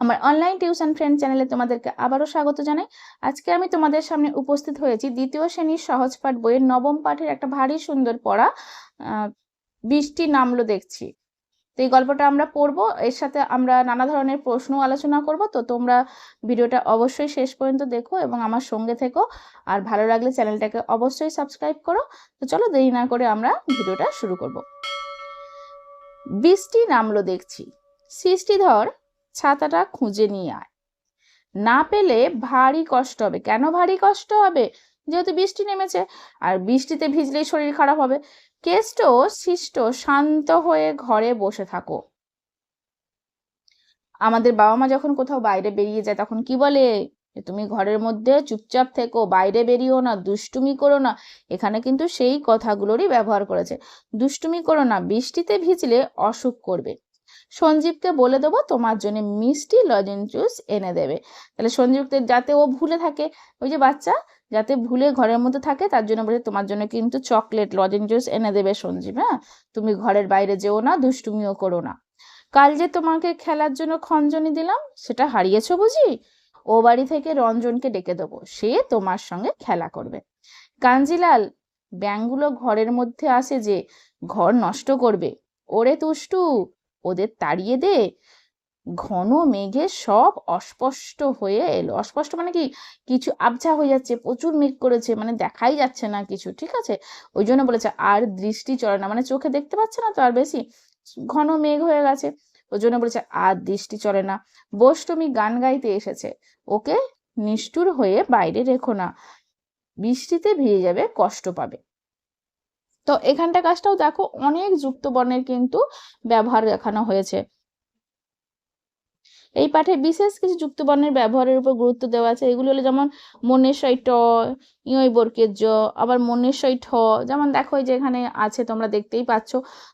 আমার online tuition friend চ্যানেলে তোমাদেরকে আবারও স্বাগত জানাই। আজকে আমি তোমাদের সামনে উপস্থিত হয়েছি দ্বিতীয় শ্রেণির সহজ পাঠ বইয়ের নবম পাঠের একটা ভারী সুন্দর পড়া বৃষ্টি নামলো দেখছি। তো এই গল্পটা আমরা পড়ব, এর সাথে আমরা নানা ধরনের প্রশ্ন আলোচনা করব। তো তোমরা ভিডিওটা অবশ্যই শেষ পর্যন্ত দেখো এবং আমার সঙ্গে থেকো। আর ভালো লাগলে চ্যানেলটাকে অবশ্যই সাবস্ক্রাইব করো। তো চলো দেরি না করে আমরা ভিডিওটা শুরু করব। বৃষ্টি নামলো দেখছি। সৃষ্টিধর ছাতাটা খুঁজে নিয়ে আয়। না পেলে ভারী কষ্ট হবে। কেন ভারী কষ্ট হবে? যেহেতু বৃষ্টি নেমেছে, আর বৃষ্টিতে ভিজলেই শরীর খারাপ হবে। কেষ্ট শিষ্ট শান্ত হয়ে ঘরে বসে থাকো। আমাদের বাবা মা যখন কোথাও বাইরে বেরিয়ে যায়, তখন কি বলে? তুমি ঘরের মধ্যে চুপচাপ থেকো, বাইরে বেরিও না, দুষ্টুমি করো না। এখানে কিন্তু সেই কথাগুলোরই ব্যবহার করেছে। দুষ্টুমি করো না, বৃষ্টিতে ভিজলে অসুখ করবে। সঞ্জীবকে বলে দেবো তোমার জন্য মিষ্টি লজেন জুস এনে দেবে। তাহলে সঞ্জীবকে যাতে ও ভুলে থাকে, ওই যে বাচ্চা, যাতে ভুলে ঘরের মধ্যে থাকে, তার জন্য বলে তোমার জন্য কিন্তু চকলেট লজেন জুস এনে দেবে সঞ্জীব হ্যাঁ? তুমি ঘরের বাইরে যেও না, দুষ্টুমিও করো না। কাল যে তোমাকে খেলার জন্য খঞ্জনি দিলাম, সেটা হারিয়েছো বুঝি? ও বাড়ি থেকে রঞ্জনকে ডেকে দেবো, সে তোমার সঙ্গে খেলা করবে। কাঞ্জিলাল, ব্যাঙগুলো ঘরের মধ্যে আসে যে, ঘর নষ্ট করবে। ওরে তুষ্টু ওদের তাড়িয়ে দে। ঘন মেঘে সব অস্পষ্ট হয়ে এলো। অস্পষ্ট মানে কি? কিছু আবছা হয়ে যাচ্ছে, প্রচুর মেঘ করেছে মানে দেখাই যাচ্ছে না কিছু, ঠিক আছে? ওই জন্য বলেছে, আর দৃষ্টি চলে না। মানে চোখে দেখতে পাচ্ছে না তো আর বেশি? ঘন মেঘ হয়ে গেছে। ওই জন্য বলেছে, আর দৃষ্টি চলে না। বৈষ্টমী গান গাইতে এসেছে। ওকে নিষ্ঠুর হয়ে বাইরে রেখো না। বৃষ্টিতে ভিজে যাবে, কষ্ট পাবে। তো এখানটা কাজটাও দেখো অনেক যুক্ত বর্ণের কিন্তু ব্যবহার দেখানো হয়েছে। এই পাঠে বিশেষ কিছু যুক্ত বর্ণের ব্যবহারের উপর গুরুত্ব দেওয়া আছে। এগুলো হলো যেমন মনেশ্বই ট, ইয়ই বর্গের জ, আবার মনেশ্বই ঠ। যেমন দেখো যে এখানে আছে, তোমরা দেখতেই পাচ্ছ।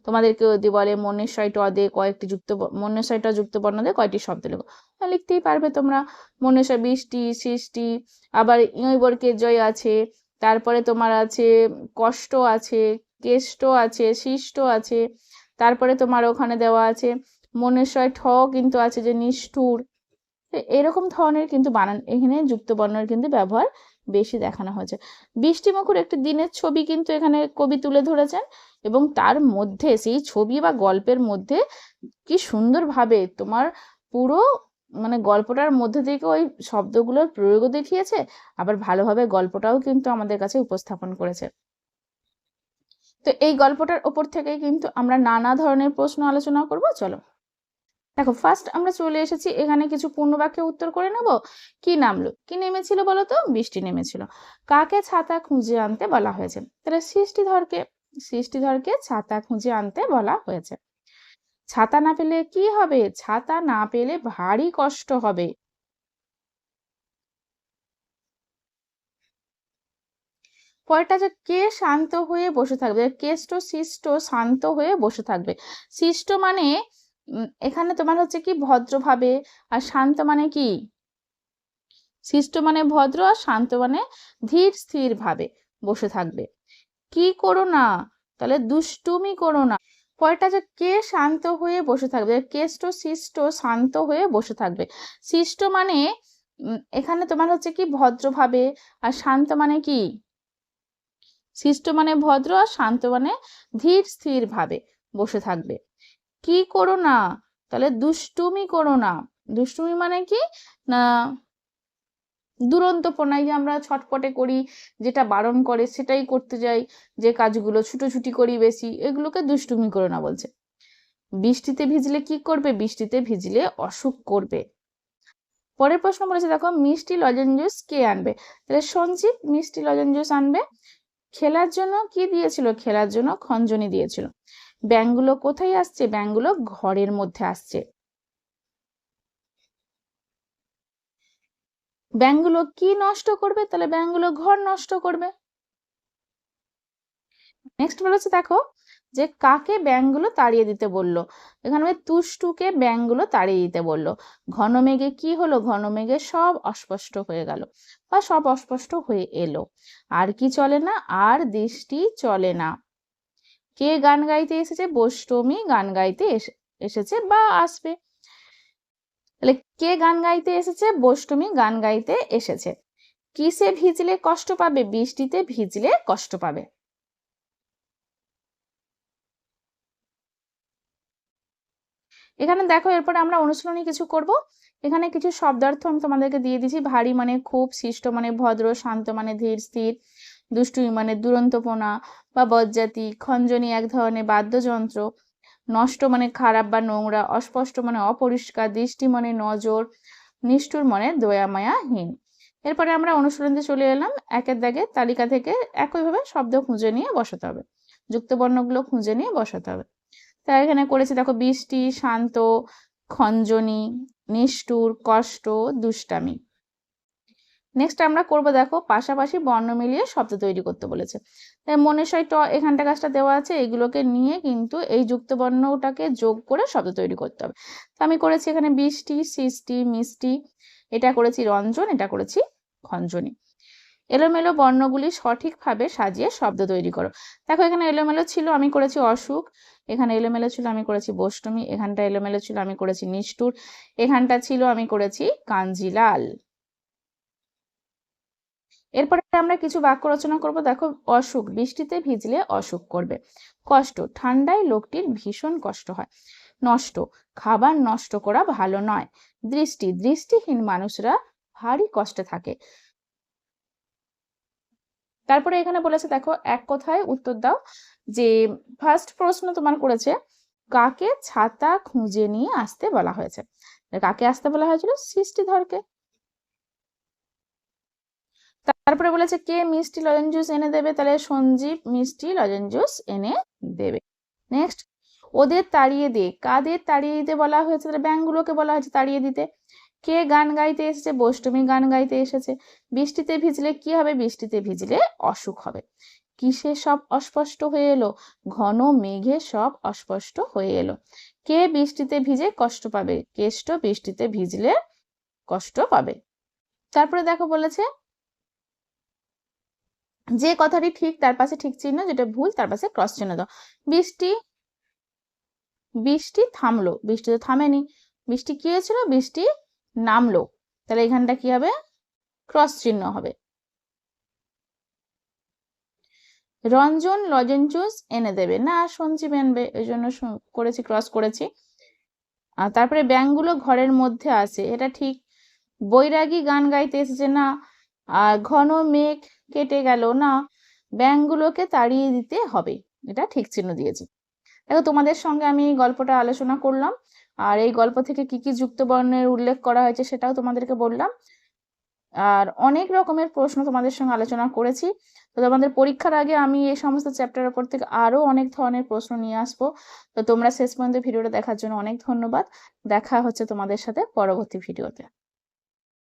তোমাদেরকে যদি বলে মনেশ্বই ট দে কয়েকটি যুক্ত মনেশ্বই ট যুক্ত বর্ণ দিয়ে কয়টি শব্দ লেখো। লিখতেই পারবে তোমরা। মনেশ্বই বৃষ্টি, সৃষ্টি, আবার ইয়ই বর্গের জয় আছে। তারপরে তোমার আছে কষ্ট আছে, কেষ্ট আছে, শিষ্ট আছে, তারপরে তোমার ওখানে দেওয়া আছে মনেশ্বয় ঠ কিন্তু আছে যে নিষ্ঠুর। এরকম ধরনের কিন্তু বানান, এখানে যুক্ত বর্ণের কিন্তু ব্যবহার বেশি দেখানো হয়েছে। বৃষ্টিমুখর একটি দিনের ছবি কিন্তু এখানে কবি তুলে ধরেছেন এবং তার মধ্যে, সেই ছবি বা গল্পের মধ্যে কি সুন্দরভাবে তোমার পুরো মানে গল্পটার মধ্যে থেকে ওই শব্দগুলোর প্রয়োগও দেখিয়েছে, আবার ভালোভাবে গল্পটাও কিন্তু আমাদের কাছে উপস্থাপন করেছে। তো এই গল্পটার ওপর থেকেই কিন্তু আমরা নানা ধরনের প্রশ্ন আলোচনা করব, চলো। দেখো ফার্স্ট আমরা চলে এসেছি, এখানে কিছু পূর্ণবাক্যে উত্তর করে নেব। কি নামলো? কি নেমেছিল বলো তো? বৃষ্টি নেমেছিল। কাকে ছাতা খুঁজে আনতে বলা হয়েছে? তাহলে সৃষ্টিধরকে সৃষ্টিধরকে ছাতা খুঁজে আনতে বলা হয়েছে। ছাতা না পেলে কি হবে? ছাতা না পেলে ভারী কষ্ট হবে। পরেরটা যে কে শান্ত হয়ে বসে থাকবে? কেষ্ট শিষ্ট শান্ত হয়ে বসে থাকবে। শিষ্ট মানে এখানে তোমার হচ্ছে কি ভদ্রভাবে আর শান্ত মানে কি? শিষ্ট মানে ভদ্র, আর শান্ত মানে ধীর স্থির ভাবে বসে থাকবে। কি করো না? তাহলে দুষ্টুমি করো না। পরেরটা যে কে শান্ত হয়ে বসে থাকবে কেষ্ট শিষ্ট শান্ত হয়ে বসে থাকবে। শিষ্ট মানে এখানে তোমার হচ্ছে কি ভদ্রভাবে আর শান্ত মানে কি? শিষ্ট মানে ভদ্র, আর শান্ত মানে ধীর স্থির ভাবে বসে থাকবে। কি করো না? তাহলে দুষ্টুমি করো না। দুষ্টুমি মানে কি? না দুরন্তপনায় যে আমরা ছটপটে করি, যেটা বারণ করে সেটাই করতে যাই, যে কাজগুলো ছুটোছুটি করি বেশি, এগুলোকে দুষ্টুমি করে না বলছে। বৃষ্টিতে ভিজলে কি করবে? বৃষ্টিতে ভিজলে অসুখ করবে। পরের প্রশ্ন বলেছে, দেখো, মিষ্টি লজেন জুস কে আনবে? তাহলে সঞ্জীব মিষ্টি লজেন জুস আনবে। খেলার জন্য কি দিয়েছিল? খেলার জন্য খঞ্জনি দিয়েছিল। ব্যাঙগুলো কোথায় আসছে? ব্যাঙগুলো ঘরের মধ্যে আসছে। ব্যাঙগুলো কি নষ্ট করবে? তাহলে ব্যাঙগুলো ঘর নষ্ট করবে। নেক্সট বলেছে, দেখো, যে কাকে ব্যাঙগুলো তাড়িয়ে দিতে বলল? এখানে তুষ্টুকে ব্যাঙগুলো তাড়িয়ে দিতে বলল। ঘন মেঘে কি হলো? ঘন মেঘে সব অস্পষ্ট হয়ে গেল বা সব অস্পষ্ট হয়ে এলো। আর কি চলে না? আর দৃষ্টি চলে না। কে গান গাইতে এসেছে? বৈষ্টমী গান গাইতে এসেছে বা আসবে। তাহলে কে গান গাইতে এসেছে? বৈষ্টমী গান গাইতে এসেছে। কিসে ভিজলে কষ্ট পাবে? বৃষ্টিতে ভিজলে কষ্ট পাবে। এখানে দেখো, এরপরে আমরা অনুশীলনী কিছু করব। এখানে কিছু শব্দার্থ আমি তোমাদেরকে দিয়ে দিয়েছি। ভারী মানে খুব, শিষ্ট মানে ভদ্র, শান্ত মানে ধীর, স্থির, দুষ্টুমি মানে দুরন্তপনা বা বজ্জাতি, খঞ্জনি এক ধরনের বাদ্যযন্ত্র নষ্ট মানে খারাপ বা নোংরা, অস্পষ্ট মানে অপরিষ্কার, দৃষ্টি মানে নজর, নিষ্ঠুর মানে দয়ামায়াহীন। এরপরে আমরা অনুশীলনীতে চলে এলাম, একের দাগে তালিকা থেকে একইভাবে শব্দ খুঁজে নিয়ে বসাতে হবে যুক্ত বর্ণগুলো খুঁজে নিয়ে বসাতে হবে। তাই এখানে করেছি দেখো বৃষ্টি, শান্ত, খঞ্জনি, নিষ্ঠুর, কষ্ট, দুষ্টামি। নেক্সট আমরা করব দেখো, পাশাপাশি বর্ণ মিলিয়ে শব্দ তৈরি করতে বলেছে। তাই মনে সই ট, এখানটা কাজটা দেওয়া আছে, এগুলোকে নিয়ে কিন্তু এই যুক্ত বর্ণটাকে যোগ করে শব্দ তৈরি করতে হবে। তো আমি করেছি এখানে বৃষ্টি, সৃষ্টি, মিষ্টি, এটা করেছি রঞ্জন, এটা করেছি খঞ্জনি। এলোমেলো বর্ণগুলি সঠিকভাবে সাজিয়ে শব্দ তৈরি করো। দেখো এখানে এলোমেলো ছিল, আমি করেছি অসুখ এখানে এলোমেলো ছিল, আমি করেছি বষ্টমী এখানটা এলোমেলো ছিল, আমি করেছি নিষ্ঠুর, এখানটা ছিল, আমি করেছি কাঞ্জিলাল। এরপরে আমরা কিছু বাক্য রচনা করব। দেখো, অসুখ, বৃষ্টিতে ভিজলে অসুখ করবে। কষ্ট, ঠান্ডায় লোকটির ভীষণ কষ্ট হয়। নষ্ট, খাবার নষ্ট করা ভালো নয়। দৃষ্টি, দৃষ্টিহীন মানুষরা ভারী কষ্টে থাকে। তারপরে এখানে বলেছে, দেখো, এক কথায় উত্তর দাও যে ফার্স্ট প্রশ্ন তোমার করেছে, কাকে ছাতা খুঁজে নিয়ে আসতে বলা হয়েছে? কাকে আসতে বলা হয়েছিল? সৃষ্টিধরকে। তারপরে বলেছে, কে মিষ্টি লজেন জুস এনে দেবে? তাহলে সঞ্জীব মিষ্টি লজেন জুস এনে দেবে। নেক্সট ওদের তাড়িয়ে দে কাদের তাড়িয়ে দিতে বলা হয়েছে? তাহলে ব্যাংকগুলোকে বলা হয়েছে তাড়িয়ে দিতে। কে গান গাইতে এসেছে? বৈষ্টমী গান গাইতে এসেছে। বৃষ্টিতে ভিজলে কি হবে? বৃষ্টিতে ভিজলে অসুখ হবে। কিসে সব অস্পষ্ট হয়ে এলো? ঘন মেঘে সব অস্পষ্ট হয়ে এলো। কে বৃষ্টিতে ভিজে কষ্ট পাবে? কেষ্ট বৃষ্টিতে ভিজলে কষ্ট পাবে। তারপরে দেখো বলেছে যে কথাটি ঠিক, তার পাশে ঠিক চিহ্ন যেটা ভুল, তার পাশে ক্রস চিহ্ন দাও। বৃষ্টি বৃষ্টি থামলো। বৃষ্টি তো থামেনি। বৃষ্টি কি হয়েছিল? বৃষ্টি নামলো। তাহলে এখানটা কি হবে? ক্রস চিহ্ন হবে। রঞ্জন লজেন জুস এনে দেবে। না, সঞ্জীব আনবে এই জন্য করেছি ক্রস করেছি। আর তারপরে ব্যাংকগুলো ঘরের মধ্যে আছে। এটা ঠিক। বৈরাগী গান গাইতে এসেছে। না আর ঘন মেঘ কেটে গেল, না। ব্যাংকগুলোকে তাড়িয়ে দিতে হবে। এটা ঠিক চিহ্ন দিয়েছি। দেখো, তোমাদের সঙ্গে আমি গল্পটা আলোচনা করলাম। আর এই গল্প থেকে কি কি যুক্ত বর্ণের উল্লেখ করা হয়েছে সেটাও তোমাদেরকে বললাম। আর অনেক রকমের প্রশ্ন তোমাদের সঙ্গে আলোচনা করেছি। তো তোমাদের পরীক্ষার আগে আমি এই সমস্ত চ্যাপ্টারের উপর থেকে আরও অনেক ধরনের প্রশ্ন নিয়ে আসব। তো তোমরা শেষ পর্যন্ত ভিডিওটা দেখার জন্য অনেক ধন্যবাদ। দেখা হচ্ছে তোমাদের সাথে পরবর্তী ভিডিওতে।